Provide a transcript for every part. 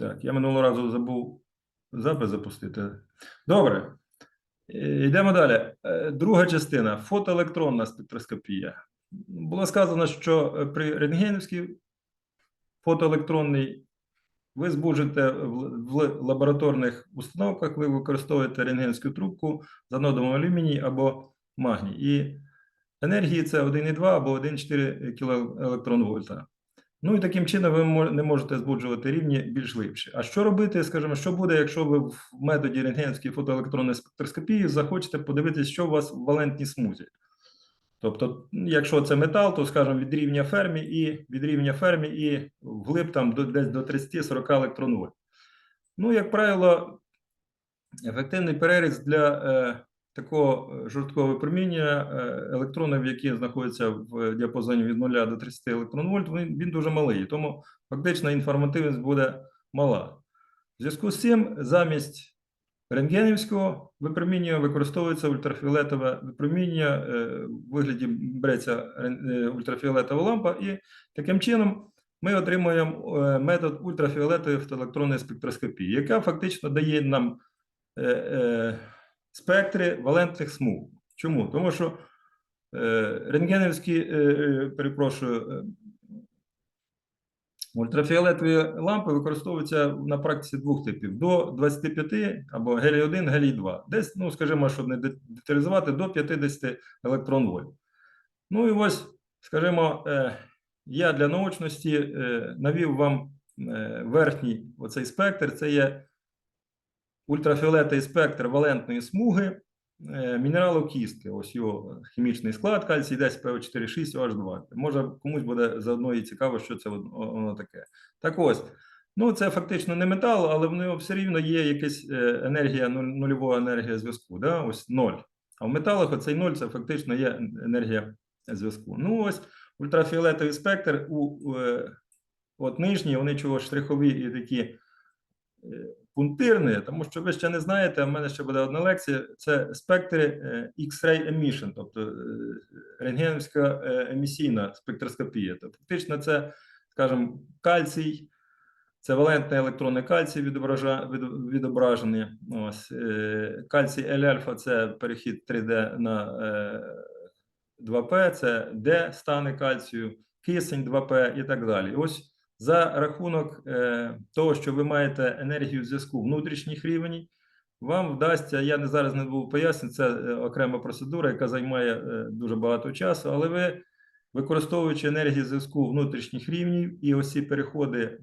Так, я минулого разу забув запис запустити. Добре. Е, Йдемо далі. Е, Друга частина фотоелектронна спектроскопія. Було сказано, що е, при рентгенівській фотоелектронній ви збуджуєте в, лабораторних установках, ви використовуєте рентгенівську трубку з анодом алюміній або магній. І енергії це 1,2 або 1,4 кілоелектронвольта. Ну і таким чином ви не можете збуджувати рівні більш глибші. А що робити, скажімо, що буде, якщо ви в методі рентгенівської фотоелектронної спектроскопії захочете подивитися, що у вас в валентній смузі? Тобто, якщо це метал, то скажімо, від рівня фермі і від рівня фермі і вглиб там до десь до 30-40 електронвольт. Ну, як правило, ефективний переріз для е, такого е, жорсткого випроміння е, електронів, які знаходяться в діапазоні від 0 до 30 електронвольт, він, він дуже малий, тому фактично інформативність буде мала. В зв'язку з цим замість рентгенівського випроміння використовується ультрафіолетове випроміння, е, в вигляді береться е, ультрафіолетова лампа, і таким чином ми отримуємо е, метод ультрафіолетової фотоелектронної спектроскопії, яка фактично дає нам е, е, спектри валентних смуг. Чому? Тому що е, рентгенівські, е, е, перепрошую, е, ультрафіолетові лампи використовуються на практиці двох типів: до 25 або гелій 1, гелій 2. Десь, ну скажімо, щоб не деталізувати, до 50 електрон вольт. Ну і ось, скажімо, е, я для наочності е, навів вам е, верхній оцей спектр. Це є ультрафіолетовий спектр валентної смуги е, мінералу кістки. Ось його хімічний склад, кальцій 10 ПО4,6 OH2. Може, комусь буде заодно і цікаво, що це воно таке. Так ось, ну це фактично не метал, але в нього все рівно є якась е, енергія, нуль- нульова енергія зв'язку. Да? Ось ноль. А в металах оцей ноль це фактично є енергія зв'язку. Ну ось ультрафіолетовий спектр у е, от нижній, вони чого штрихові і такі е, тому що ви ще не знаєте, а в мене ще буде одна лекція. Це спектри е, X-ray emission, тобто е, рентгенівська е, емісійна спектроскопія. Тобто, фактично, це, скажімо, кальцій, це валентний електронний кальцій відображений. Ось, кальцій L-альфа це перехід 3D на е, 2P, це D стани кальцію, кисень 2P і так далі. Ось за рахунок е, того, що ви маєте енергію зв'язку внутрішніх рівнів, вам вдасться, я не зараз не буду пояснити, це е, окрема процедура, яка займає е, дуже багато часу, але ви, використовуючи енергію зв'язку внутрішніх рівнів і ось переходи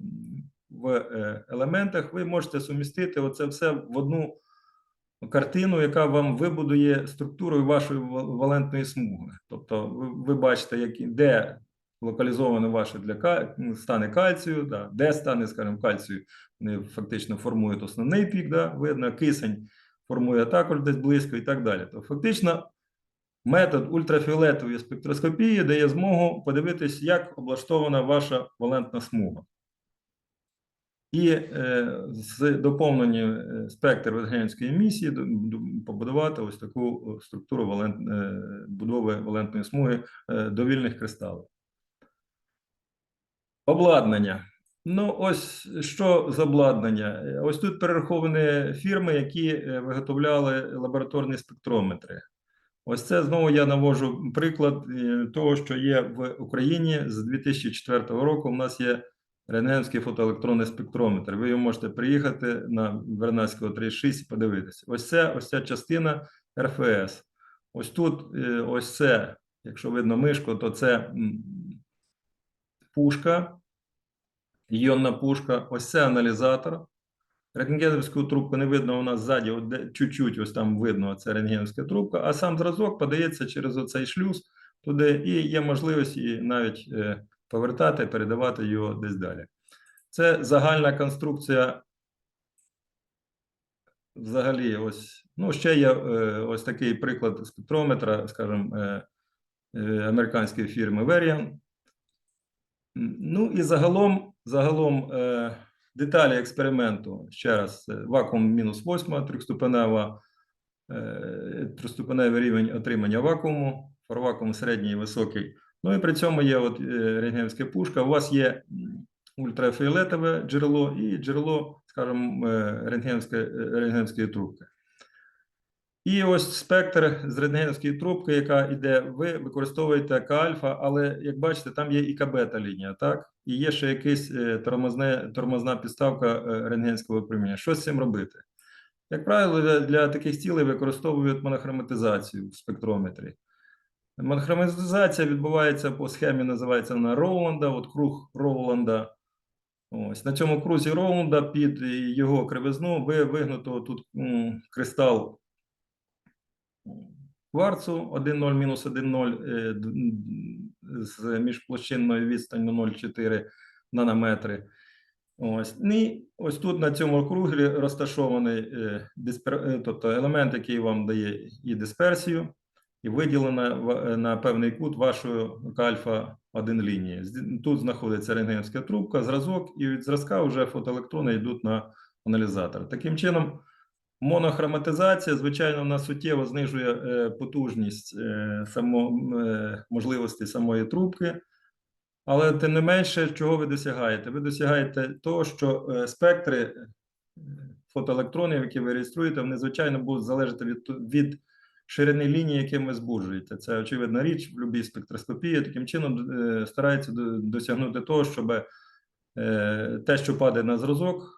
в елементах, ви можете сумістити оце все в одну картину, яка вам вибудує структуру вашої ва- валентної смуги. Тобто, ви, ви бачите, які, де локалізовано ваше для м, стани кальцію, да, де стани, скажімо, кальцію, вони фактично формують основний пік, да, видно, кисень формує також десь близько і так далі. То фактично метод ультрафіолетової спектроскопії дає змогу подивитись, як облаштована ваша валентна смуга. І е, з доповненням е, спектр рентгенівської емісії побудувати ось таку е, структуру валент, е, будови валентної смуги е, довільних кристалів. Обладнання. Ну, ось що з обладнання. Ось тут перераховані фірми, які е, виготовляли лабораторні спектрометри. Ось це знову я навожу приклад е, того, що є в Україні з 2004 року. У нас є рентгенівський фотоелектронний спектрометр. Ви його можете приїхати на Вернадського 36 і подивитися. Ось це ось ця частина РФС. Ось тут, е, ось це, якщо видно мишку, то це пушка, іонна пушка, ось це аналізатор. Рентгенівську трубку не видно у нас ззаді, от чуть-чуть ось там видно, це рентгенівська трубка, а сам зразок подається через оцей шлюз туди, і є можливість і навіть е, повертати, передавати його десь далі. Це загальна конструкція. Взагалі, ось, ну, ще є е, ось такий приклад спектрометра, скажімо, е, американської фірми Varian. Ну і загалом, загалом е, деталі експерименту, ще раз, вакуум мінус 8, трьохступенева, е, трьохступеневий рівень отримання вакууму, фарвакуум середній і високий. Ну і при цьому є от е, рентгенівська пушка. У вас є ультрафіолетове джерело і джерело, скажімо, е, рентгенської, е, трубки. І ось спектр з рентгенської трубки, яка йде, ви використовуєте К-альфа, але як бачите, там є і К-бета лінія, так? І є ще якась е, тормозне, тормозна підставка е, рентгенського випромінення. Що з цим робити? Як правило, для, для таких цілей використовують монохроматизацію в спектрометрі. Монохроматизація відбувається по схемі, називається вона Роуланда, от круг Роуланда. Ось на цьому крузі Роуланда під його кривизну ви вигнуто тут м, кристал кварцу 1,0 мінус 1,0 е, з міжплощинною відстанню 0,4 нанометри. Ось. І ось тут на цьому круглі розташований е, диспер... е, тобто елемент, який вам дає і дисперсію, і виділена на певний кут вашої альфа 1 лінії. Тут знаходиться рентгенська трубка, зразок, і від зразка вже фотоелектрони йдуть на аналізатор. Таким чином, монохроматизація, звичайно, вона суттєво знижує е, потужність е, само, е, можливості самої трубки. Але тим не менше, чого ви досягаєте? Ви досягаєте того, що спектри фотоелектронів, які ви реєструєте, вони звичайно будуть залежати від, від ширини лінії, яким ви збуджуєте. Це очевидна річ в будь-якій спектроскопії. Таким чином стараються досягнути того, щоб те, що падає на зразок,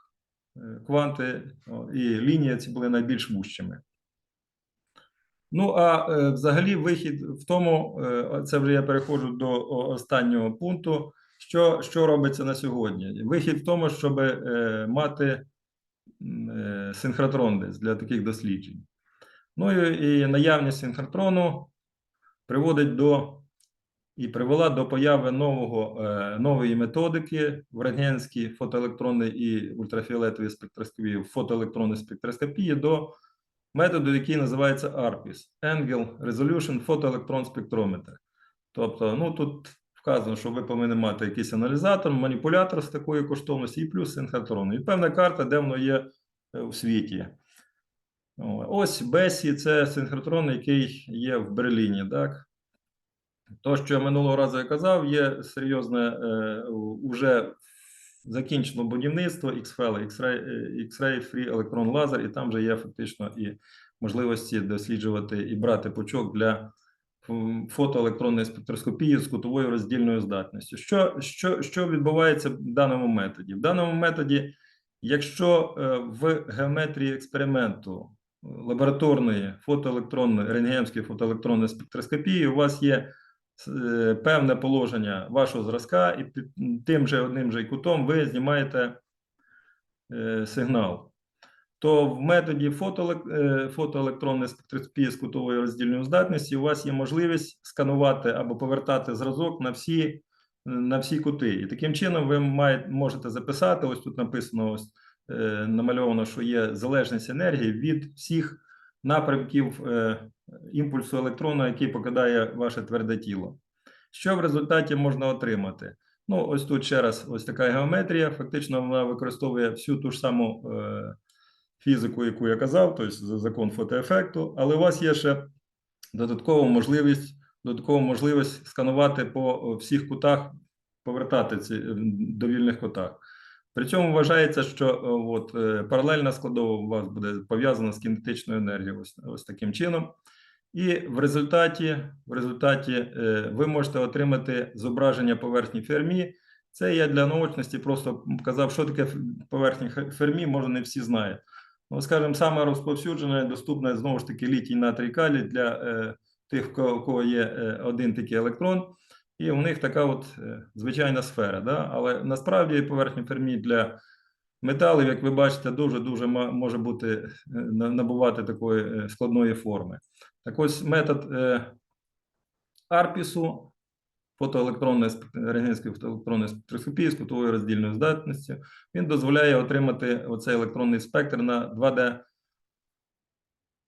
кванти і лінії ці були найбільш вущими. Ну, а е, взагалі вихід в тому, е, це вже я переходжу до останнього пункту. Що, що робиться на сьогодні? Вихід в тому, щоб е, мати е, синхротрон десь для таких досліджень. Ну і наявність синхротрону приводить до і привела до появи нового, е, нової методики в рентгенській фотоелектронній і ультрафіолетовій спектроскопії, фотоелектронній спектроскопії до методу, який називається ARPIS – Angle Resolution Photoelectron Spectrometer. Тобто, ну тут вказано, що ви повинні мати якийсь аналізатор, маніпулятор з такої коштовності і плюс синхротрон. І певна карта, де воно є е, у світі. Ось Бесі це синхротрон, який є в Берліні. Так? То, що я минулого разу я казав, є серйозне е, уже закінчено будівництво XFL, е, X-Ray Free Electron Laser, і там вже є фактично і можливості досліджувати і брати пучок для фотоелектронної спектроскопії з кутовою роздільною здатністю. Що, що, що відбувається в даному методі? В даному методі, якщо е, в геометрії експерименту е, лабораторної фотоелектронної рентгенської фотоелектронної спектроскопії у вас є певне положення вашого зразка, і тим же одним же кутом ви знімаєте е, сигнал. То в методі е, фотоелектронної спектроскопії з кутовою роздільною здатністю у вас є можливість сканувати або повертати зразок на всі, на всі кути. І таким чином ви можете записати, ось тут написано, ось е, намальовано, що є залежність енергії від всіх напрямків е, імпульсу електрона, який покидає ваше тверде тіло. Що в результаті можна отримати? Ну, ось тут ще раз ось така геометрія. Фактично, вона використовує всю ту ж саму е, фізику, яку я казав, тобто закон фотоефекту, але у вас є ще додаткова можливість, додаткова можливість сканувати по е, всіх кутах, повертати ці е, довільних кутах. При цьому вважається, що е, от, паралельна складова у вас буде пов'язана з кінетичною енергією, ось, ось таким чином. І в результаті, в результаті е, ви можете отримати зображення поверхні Фермі. Це я для наочності просто казав, що таке поверхня Фермі, може не всі знають. Ну, скажімо, саме розповсюджена і доступна знову ж таки літій натрій калій для е, тих, у кого є е, один такий електрон, і у них така от е, звичайна сфера. Да? Але насправді поверхня Фермі для металів, як ви бачите, дуже-дуже може бути е, набувати такої складної форми. Так ось метод е, Арпісу, фотоелектронної рентгенської фотоелектронної спектроскопії з кутовою роздільною здатністю, він дозволяє отримати оцей електронний спектр на 2D.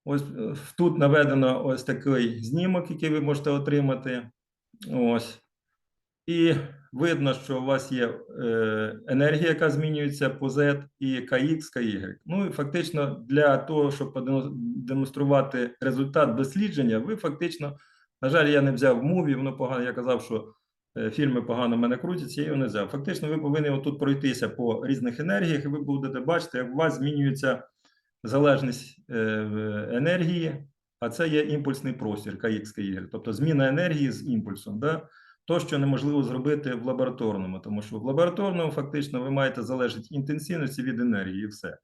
Ось е, тут наведено ось такий знімок, який ви можете отримати. Ось. І видно, що у вас є е, енергія, яка змінюється по Z, і KX, KY. Ну і фактично для того, щоб продемонструвати результат дослідження, ви фактично, на жаль, я не взяв муві, воно погано, я казав, що е, фільми погано в мене крутяться, я його не взяв. Фактично, ви повинні отут пройтися по різних енергіях, і ви будете бачити, як у вас змінюється залежність е, енергії, а це є імпульсний простір KX, KY, тобто зміна енергії з імпульсом. Да? То, що неможливо зробити в лабораторному, тому що в лабораторному фактично ви маєте залежить інтенсивності від енергії і все.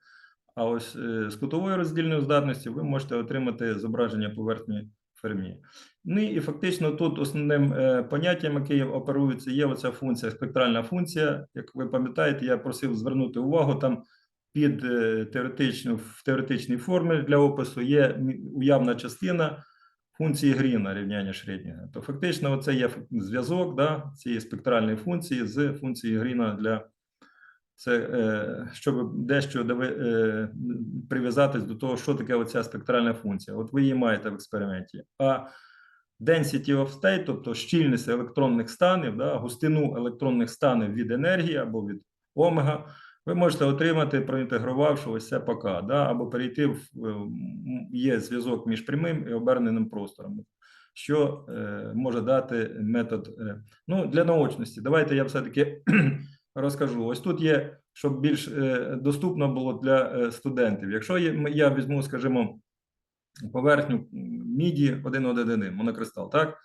А ось е, з кутової роздільної здатності ви можете отримати зображення поверхні Фермі. Ну і фактично тут основним е, поняттям, яке оперується, є оця функція, спектральна функція. Як ви пам'ятаєте, я просив звернути увагу там під е, теоретичну, в теоретичній формі для опису є уявна частина функції Гріна рівняння Шредінга. То фактично це є зв'язок да, цієї спектральної функції з функцією Гріна для це е, щоб дещо е, прив'язатись до того, що таке оця спектральна функція. От ви її маєте в експерименті. А density of state, тобто щільність електронних станів, да, густину електронних станів від енергії або від омега, ви можете отримати, проінтегрувавши ось це ПК, да, або перейти в е, є зв'язок між прямим і оберненим простором, що е, може дати метод. Е, ну, для наочності. Давайте я все-таки розкажу. Ось тут є, щоб більш е, доступно було для е, студентів. Якщо є, я візьму, скажімо, поверхню міді 1.1.1, монокристал, так?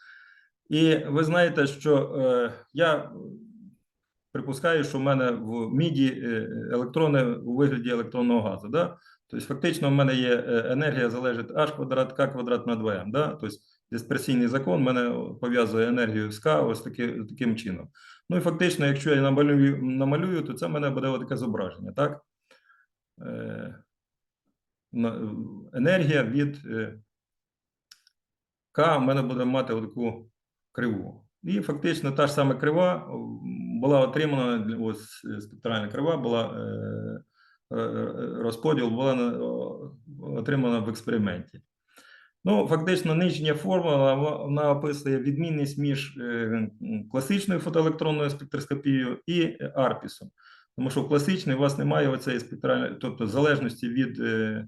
І ви знаєте, що е, я припускаю, що в мене в міді е, електрони у вигляді електронного газу. Да? Тобто, фактично, в мене є е, енергія залежить h квадрат, k квадрат на 2m. Да? Тобто, дисперсійний закон мене пов'язує енергію з К ось таки, таким чином. Ну і фактично, якщо я намалюю, намалюю то це в мене буде таке зображення, так? Е, енергія від К в мене буде мати таку криву. І фактично та ж сама крива була отримана, ось е, спектральна крива була е, е, е, розподіл була отримана в експерименті. Ну, фактично, нижня формула вона- описує відмінність між е, класичною фотоелектронною спектроскопією і арпісом. Тому що в класичній у вас немає оцеї спектральної, тобто залежності від е,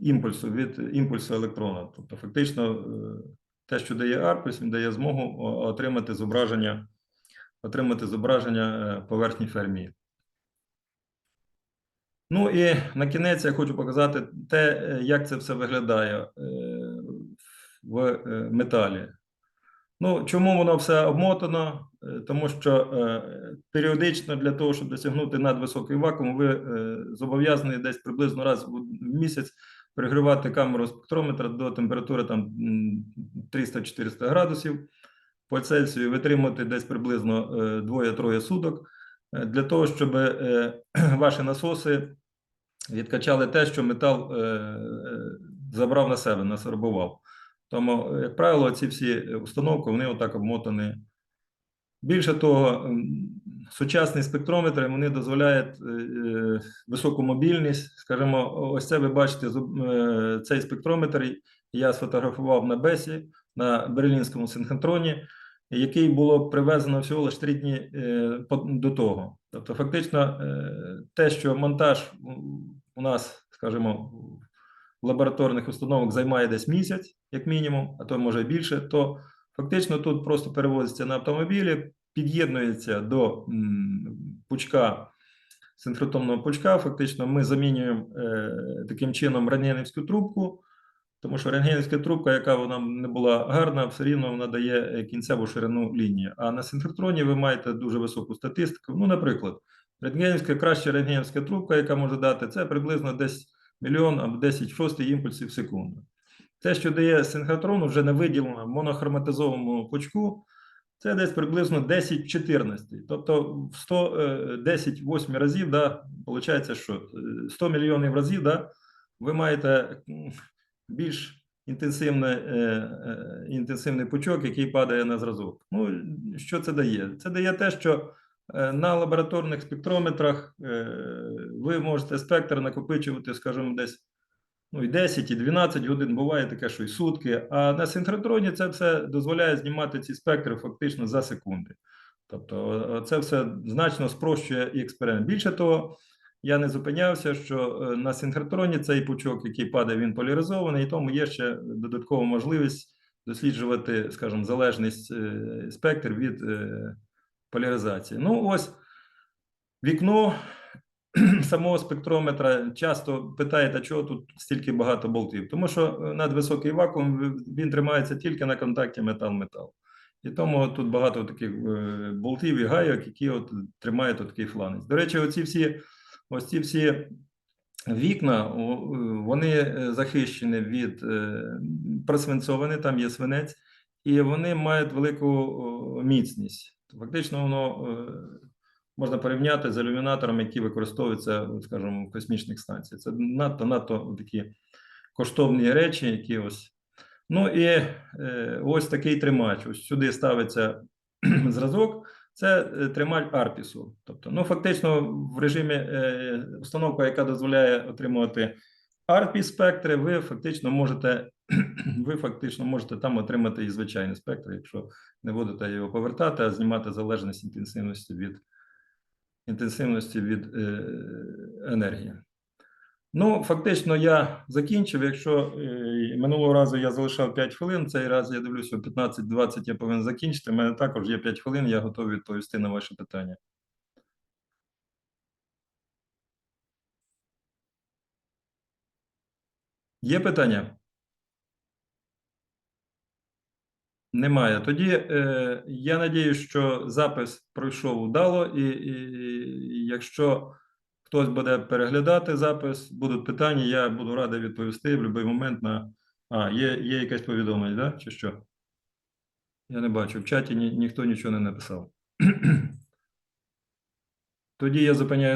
імпульсу, від імпульсу електрона. Тобто, фактично, е, те, що дає арпіс, він дає змогу отримати зображення, отримати зображення е, поверхні Фермі. Ну і на кінець я хочу показати те, е, як це все виглядає е, в металі. Ну, чому воно все обмотано? Тому що періодично для того, щоб досягнути надвисокий вакуум, ви зобов'язані десь приблизно раз в місяць перегрівати камеру спектрометра до температури там 300-400 градусів по Цельсію, витримати десь приблизно е, двоє-троє суток е, для того, щоб е, ваші насоси відкачали те, що метал забрав на себе, насорбував. Тому, як правило, ці всі установки вони отак обмотані. Більше того, сучасні спектрометри вони дозволяють високу мобільність. Скажімо, ось це ви бачите цей спектрометр. Я сфотографував на Бесі на берлінському синхронтроні, який було привезено всього лише три дні е, до того. Тобто, фактично, е, те, що монтаж у нас, скажімо, лабораторних установок займає десь місяць, як мінімум, а то може більше, то фактично тут просто перевозиться на автомобілі, під'єднується до пучка синхротонного пучка. Фактично, ми замінюємо е, таким чином рентгенівську трубку, тому що рентгенівська трубка, яка вона не була гарна, все рівно вона дає е, кінцеву ширину лінії. А на синхротроні ви маєте дуже високу статистику. Ну, наприклад, рентгенівська, краща рентгенівська трубка, яка може дати, це приблизно десь мільйон або 10 шостих імпульсів в секунду. Те, що дає синхротрон, вже не виділено в монохроматизованому пучку, це десь приблизно 10-14. Тобто в 110 8 разів, да, виходить, що е, 100 мільйонів разів да, ви маєте більш інтенсивне, е, е, інтенсивний пучок, який падає на зразок. Ну, що це дає? Це дає те, що е, на лабораторних спектрометрах ви можете спектр накопичувати, скажімо, десь ну, і 10, і 12 годин, буває таке, що і сутки. А на синхротроні це все дозволяє знімати ці спектри фактично за секунди. Тобто, це все значно спрощує експеримент. Більше того, я не зупинявся, що е, на синхротроні цей пучок, який падає, він поляризований, і тому є ще додаткова можливість досліджувати, скажімо, залежність е, спектр від е, поляризації. Ну, ось вікно самого спектрометра часто питають, а чого тут стільки багато болтів? Тому що надвисокий вакуум він тримається тільки на контакті метал-метал. І тому тут багато таких болтів і гайок, які от тримають от такий фланець. До речі, оці всі, ось ці всі вікна, е, вони е, захищені від е, просвинцовані, там є свинець, і вони мають велику міцність. Фактично, воно можна порівняти з ілюмінаторами, які використовуються, скажімо, в космічних станціях. Це надто надто такі коштовні речі, які ось. Ну і ось такий тримач. Ось сюди ставиться зразок. Це трималь Арпісу. Тобто, ну фактично, в режимі е, установка, яка дозволяє отримувати Арпіс спектри, ви фактично можете, ви фактично можете там отримати і звичайний спектр, якщо не будете його повертати, а знімати залежність інтенсивності від інтенсивності від е, енергії. Ну, фактично, я закінчив. Якщо е, минулого разу я залишав 5 хвилин, цей раз я дивлюся, о 15-20 я повинен закінчити. У мене також є 5 хвилин, я готовий відповісти на ваші питання. Є питання? Немає. Тоді е, я надію, що запис пройшов удало, і, і, і якщо хтось буде переглядати запис, будуть питання, я буду радий відповісти в будь-який момент на. А, є, є якесь повідомлення, да? чи що? Я не бачу. В чаті ні, ніхто нічого не написав. Тоді я зупиняю